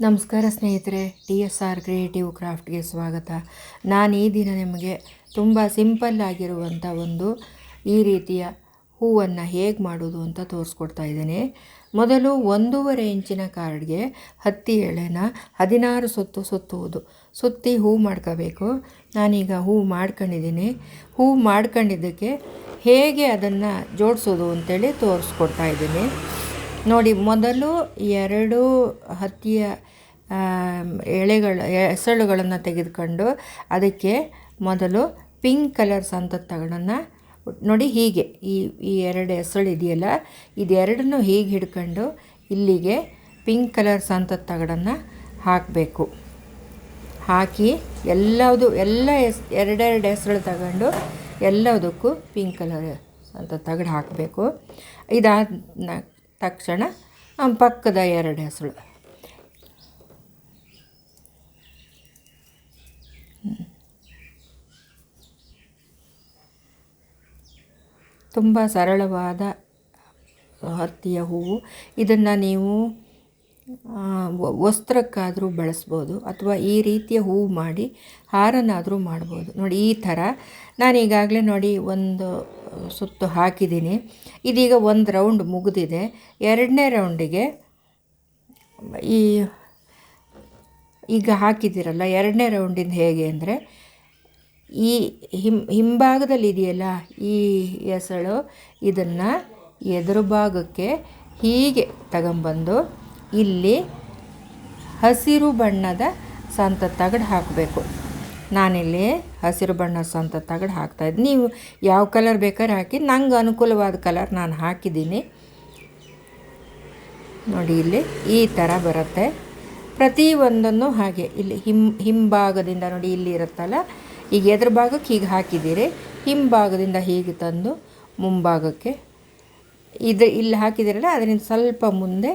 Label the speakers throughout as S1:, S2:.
S1: ನಮಸ್ಕಾರ ಸ್ನೇಹಿತರೆ, T S R creative ಕ್ರಾಫ್ಟ್ಗೆ ಸ್ವಾಗತ. ನಾನು ಈ ದಿನ ನಿಮಗೆ ತುಂಬ ಸಿಂಪಲ್ ಆಗಿರುವಂಥ ಒಂದು ಈ ರೀತಿಯ ಹೂವನ್ನು ಹೇಗೆ ಮಾಡೋದು ಅಂತ ತೋರಿಸ್ಕೊಡ್ತಾ ಇದ್ದೇನೆ. ಮೊದಲು ಒಂದೂವರೆ ಇಂಚಿನ ಕಾರ್ಡ್ಗೆ ಹತ್ತಿ ಎಳೆನ ಹದಿನಾರು ಸುತ್ತು ಸುತ್ತುವುದು. ಸುತ್ತಿ ಹೂ ಮಾಡ್ಕೋಬೇಕು. ನಾನೀಗ ಹೂ ಮಾಡ್ಕೊಂಡಿದ್ದೀನಿ. ಹೂ ಮಾಡ್ಕೊಂಡಿದ್ದಕ್ಕೆ ಹೇಗೆ ಅದನ್ನು ಜೋಡಿಸೋದು ಅಂತೇಳಿ ತೋರಿಸ್ಕೊಡ್ತಾ ಇದ್ದೀನಿ. ನೋಡಿ, ಮೊದಲು ಎರಡು ಹತ್ತಿಯ ಎಳೆಗಳ ಎಸಳುಗಳನ್ನು ತೆಗೆದುಕೊಂಡು ಅದಕ್ಕೆ ಮೊದಲು ಪಿಂಕ್ ಕಲರ್ ಸಂತತ್ತಗಳನ್ನು ನೋಡಿ, ಹೀಗೆ ಈ ಈ ಎರಡು ಎಸಳು ಇದೆಯಲ್ಲ, ಇದೆರಡನ್ನು ಹೀಗೆ ಹಿಡ್ಕೊಂಡು ಇಲ್ಲಿಗೆ ಪಿಂಕ್ ಕಲರ್ ಸಂತತ್ತಗಳನ್ನು ಹಾಕಬೇಕು. ಹಾಕಿ ಎಲ್ಲದು, ಎಲ್ಲ ಎಸ್ ಎರಡೆರಡು ಹೆಸರು ತಗೊಂಡು ಎಲ್ಲದಕ್ಕೂ ಪಿಂಕ್ ಕಲರ್ ಅಂತ ತಗಡು ಹಾಕಬೇಕು. ಇದಾದ ತಕ್ಷಣ ಪಕ್ಕದ ಎರಡು ಹೆಸರು. ತುಂಬ ಸರಳವಾದ ಹತ್ತಿಯ ಹೂವು. ಇದನ್ನು ನೀವು ವಸ್ತ್ರಕ್ಕಾದರೂ ಬಳಸ್ಬೋದು ಅಥವಾ ಈ ರೀತಿಯ ಹೂವು ಮಾಡಿ ಹಾರನಾದರೂ ಮಾಡ್ಬೋದು. ನೋಡಿ, ಈ ಥರ ನಾನು ಈಗಾಗಲೇ ನೋಡಿ ಒಂದು ಸುತ್ತು ಹಾಕಿದ್ದೀನಿ. ಇದೀಗ ಒಂದು ರೌಂಡ್ ಮುಗಿದಿದೆ. ಎರಡನೇ ರೌಂಡಿಗೆ ಈ, ಈಗ ಹಾಕಿದ್ದೀರಲ್ಲ, ಎರಡನೇ ರೌಂಡಿಂದ ಹೇಗೆ ಅಂದರೆ, ಈ ಹಿಂ, ಹಿಂಭಾಗದಲ್ಲಿ ಇದೆಯಲ್ಲ, ಈ ಎಸಳು ಇದನ್ನು ಎದುರು ಭಾಗಕ್ಕೆ ಹೀಗೆ ತಗೊಂಬಂದು ಇಲ್ಲಿ ಹಸಿರು ಬಣ್ಣದ ಸಂತ ತಗಡು ಹಾಕಬೇಕು. ನಾನಿಲ್ಲಿ ಹಸಿರು ಬಣ್ಣದ ಸಂತ ತಗಡು ಹಾಕ್ತಾಯಿದ್ದೀನಿ ನೀವು ಯಾವ ಕಲರ್ ಬೇಕಾದ್ರೆ ಹಾಕಿ. ನಂಗೆ ಅನುಕೂಲವಾದ ಕಲರ್ ನಾನು ಹಾಕಿದ್ದೀನಿ. ನೋಡಿ ಇಲ್ಲಿ ಈ ಥರ ಬರುತ್ತೆ. ಪ್ರತಿ ಒಂದನ್ನು ಹಾಗೆ ಇಲ್ಲಿ ಹಿಂ, ಹಿಂಭಾಗದಿಂದ ನೋಡಿ ಇಲ್ಲಿ ಇರುತ್ತಲ್ಲ, ಈಗ ಎದುರು ಭಾಗಕ್ಕೆ ಹೀಗೆ ಹಾಕಿದ್ದೀರಿ. ಹಿಂಭಾಗದಿಂದ ಹೀಗೆ ತಂದು ಮುಂಭಾಗಕ್ಕೆ ಇದು, ಇಲ್ಲಿ ಹಾಕಿದ್ದೀರಲ್ಲ, ಅದರಿಂದ ಸ್ವಲ್ಪ ಮುಂದೆ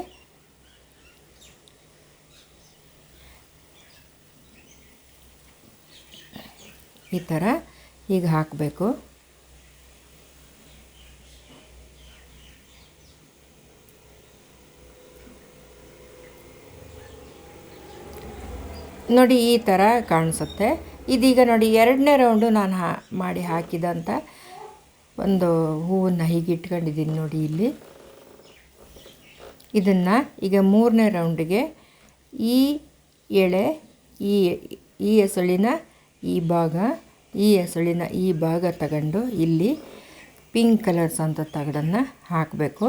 S1: ಈ ಥರ ಈಗ ಹಾಕಬೇಕು. ನೋಡಿ ಈ ಥರ ಕಾಣಿಸುತ್ತೆ. ಇದೀಗ ನೋಡಿ ಎರಡನೇ ರೌಂಡು ನಾನು ಹಾ ಮಾಡಿ ಹಾಕಿದಂಥ ಒಂದು ಹೂವನ್ನು ಹೀಗೆ ಇಟ್ಕೊಂಡಿದ್ದೀನಿ ನೋಡಿ ಇಲ್ಲಿ. ಇದನ್ನು ಈಗ ಮೂರನೇ ರೌಂಡಿಗೆ ಈ ಎಳೆ, ಈ ಈ ಎಸಳಿನ ಈ ಭಾಗ, ಈ ಹೆಸಳಿನ ಈ ಭಾಗ ತಗೊಂಡು ಇಲ್ಲಿ ಪಿಂಕ್ ಕಲರ್ಸ್ ಅಂತ ತಗಡನ್ನು ಹಾಕಬೇಕು.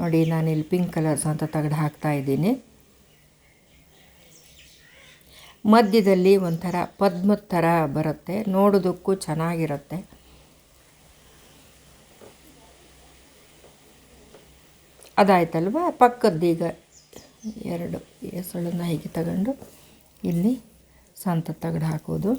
S1: ನೋಡಿ, ನಾನಿಲ್ಲಿ ಪಿಂಕ್ ಕಲರ್ಸ್ ಅಂತ ತಗಡು ಹಾಕ್ತಾಯಿದ್ದೀನಿ ಮಧ್ಯದಲ್ಲಿ ಒಂಥರ ಪದ್ಮದ ಥರ ಬರುತ್ತೆ. ನೋಡೋದಕ್ಕೂ ಚೆನ್ನಾಗಿರುತ್ತೆ. ಅದಾಯ್ತಲ್ವ? ಪಕ್ಕದ್ದೀಗ ಎರಡು ಹೆಸಳನ್ನು ಹೀಗೆ ತಗೊಂಡು ಇಲ್ಲಿ ಸಂತ ತಗಡು ಹಾಕೋದು.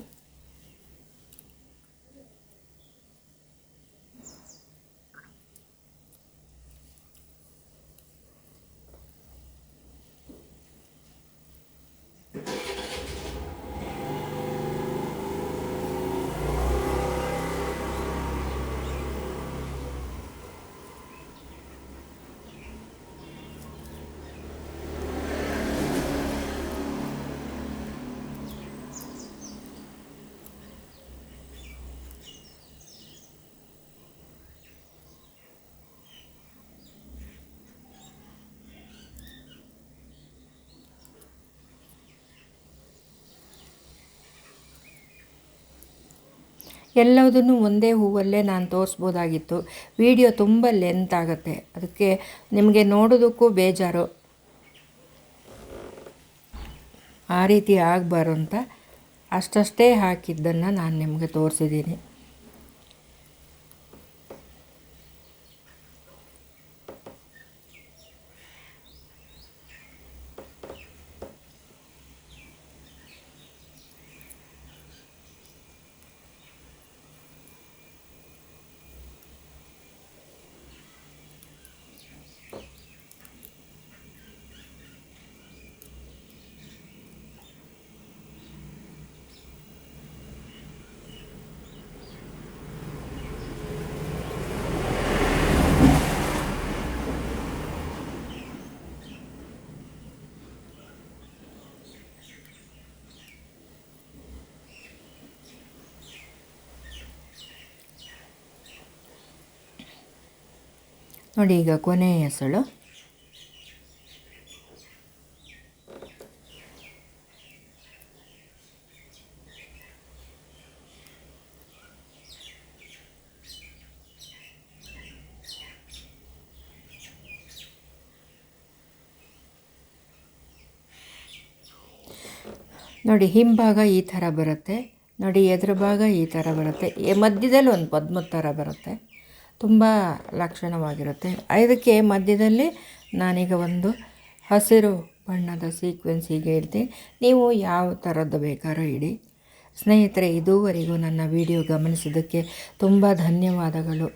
S1: ಎಲ್ಲದನ್ನು ಒಂದೇ ಹೂವಲ್ಲೇ ನಾನು ತೋರಿಸ್ಬೋದಾಗಿತ್ತು. ವಿಡಿಯೋ ತುಂಬ ಲೆಂತ್ ಆಗುತ್ತೆ. ಅದಕ್ಕೆ ನಿಮಗೆ ನೋಡೋದಕ್ಕೂ ಬೇಜಾರು. ಆ ರೀತಿ ಆಗಬಾರು ಅಂತ ಅಷ್ಟಷ್ಟೇ ಹಾಕಿದ್ದನ್ನು ನಾನು ನಿಮಗೆ ತೋರಿಸಿದ್ದೀನಿ. ನೋಡಿ ಈಗ ಕೊನೆಯ ಎಸಳು ನೋಡಿ, ಹಿಂಭಾಗ ಈ ಥರ ಬರುತ್ತೆ. ನೋಡಿ ಎದುರು ಭಾಗ ಈ ಥರ ಬರುತ್ತೆ. ಮಧ್ಯದಲ್ಲಿ ಒಂದು ಪದ್ಮದ ಥರ ಬರುತ್ತೆ. ತುಂಬ ಲಕ್ಷಣವಾಗಿರುತ್ತೆ. ಇದಕ್ಕೆ ಮಧ್ಯದಲ್ಲಿ ನಾನೀಗ ಒಂದು ಹಸಿರು ಬಣ್ಣದ ಸೀಕ್ವೆನ್ಸ್ ಹೀಗೆ ನೀವು ಯಾವ ಥರದ್ದು ಬೇಕಾದ್ರೂ ಇಡಿ. ಸ್ನೇಹಿತರೆ, ಇದುವರೆಗೂ ನನ್ನ ವಿಡಿಯೋ ಗಮನಿಸಿದ್ದಕ್ಕೆ ತುಂಬ ಧನ್ಯವಾದಗಳು.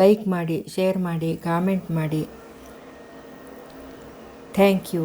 S1: ಲೈಕ್ ಮಾಡಿ ಶೇರ್ ಮಾಡಿ ಕಾಮೆಂಟ್ ಮಾಡಿ. Thank you